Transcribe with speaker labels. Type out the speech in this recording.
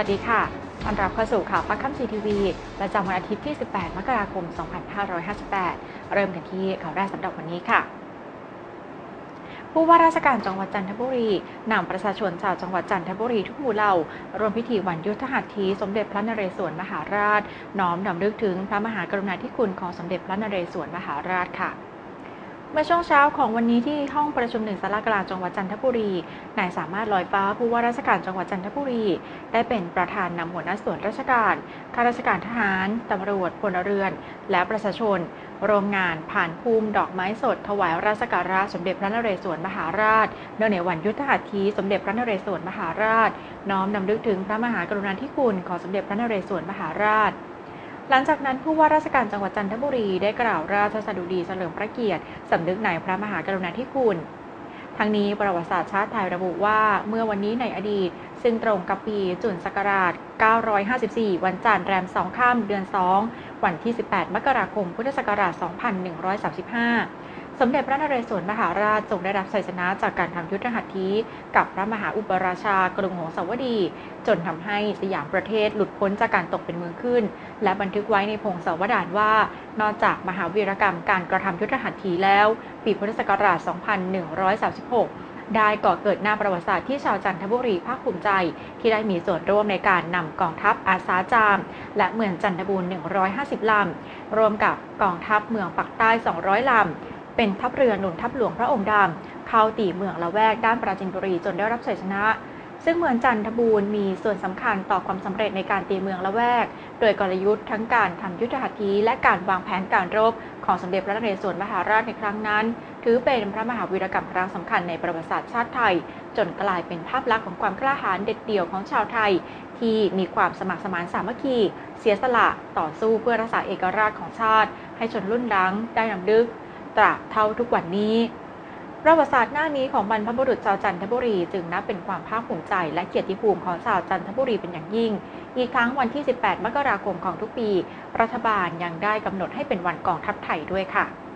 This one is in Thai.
Speaker 1: วัสดีค่ะต้อนรับเข้าสู่ข่าวพักค่ำซีทีวีประจำวันอาทิตย์ที่ 18 มกราคม 2558 เริ่มกันที่ข่าวแรกสำหรับวันนี้ค่ะ ผู้ว่าราชการจังหวัดจันทบุรีนำประชาชนชาวจังหวัดจันทบุรีทุกหมู่เหล่ารวมพิธีวันยุทธหัตถีสมเด็จพระนเรศวรมหาราช น้อมนำลึกถึงพระมหากรุณาธิคุณของสมเด็จพระนเรศวรมหาราชค่ะ เมื่อช่วงเช้าของวันนี้ที่ห้องประชุมหนึ่งสารากลางจังหวัดจันทบุรี นายสามารถลอยฟ้าผู้ว่าราชการจังหวัดจันทบุรี ได้เป็นประธานนำหัวหน้าส่วนราชการ ข้าราชการทหาร ตำรวจพลเรือน และประชาชนโรงงานผ่านภูมิดอกไม้สด ถวายราชการะสมเด็จพระนเรศวรมหาราช เนื่องในวันยุทธหัตถีสมเด็จพระนเรศวรมหาราช น้อมนำลึกถึงพระมหากรุณาธิคุณของสมเด็จพระนเรศวรมหาราช หลังจากนั้นผู้ว่าราชการจังหวัดจันทบุรีได้กล่าวราชสดุดีเฉลิมพระเกียรติสำนึกในพระมหากรุณาธิคุณ ทั้งนี้ประวัติศาสตร์ชาติไทยระบุว่าเมื่อวันนี้ในอดีต ซึ่งตรงกับปีจุลศักราช 954 วันจันทร์แรม 2 ค่ำเดือน 2 วันที่ 18 มกราคม พุทธศักราช 2135 สมเด็จพระนเรศวรมหาราชทรงได้รับชัยชนะจากการทำยุทธหัตถีกับพระมหาอุปราชากรุงหงสาวดี จนทำให้สยามประเทศหลุดพ้นจากการตกเป็นเมืองขึ้น และบันทึกไว้ในพงศาวดารว่า นอกจากมหาวีรกรรมการกระทำยุทธหัตถีแล้ว ปีพุทธศักราช 2136ได้ก่อเกิดหน้าประวัติศาสตร์ที่ชาวจันทบุรีภาคภูมิใจ ที่ได้มีส่วนร่วมในการนำกองทัพอาสาจาม และเมืองจันทบูรณ์150 ลำ รวมกับกองทัพเมืองปักใต้ 200 ลำ เป็นทัพเรือหนุนทัพหลวงพระองค์ดำเข้าตีเมืองละแวกด้านปราจินบุรีจนได้รับชัยชนะ ซึ่งเมืองจันทบูรณ์มีส่วนสำคัญต่อความสำเร็จในการตีเมืองละแวก โดยกลยุทธ์ทั้งการทำยุทธหัตถีและการวางแผนการรบของสมเด็จพระนเรศวรมหาราชในครั้งนั้น ถือเป็นพระมหาวีรกรรมครั้งสำคัญในประวัติศาสตร์ชาติไทย จนกลายเป็นภาพลักษณ์ของความกล้าหาญเด็ดเดี่ยวของชาวไทย ที่มีความสมัครสมานสามัคคี เสียสละต่อสู้เพื่อรักษาเอกราชของชาติ ให้ชนรุ่นหลังได้นำลึก ตราบเท่าทุกวันนี้ ประวัติศาสตร์หน้านี้ของบรรพบุรุษชาวจันทบุรี จึงนับเป็นความภาคภูมิใจ และเกียรติภูมิของชาวจันทบุรีเป็นอย่างยิ่ง อีกทั้งวันที่ 18 มกราคมของทุกปี รัฐบาลยังได้กำหนดให้เป็นวันกองทัพไทยด้วยค่ะ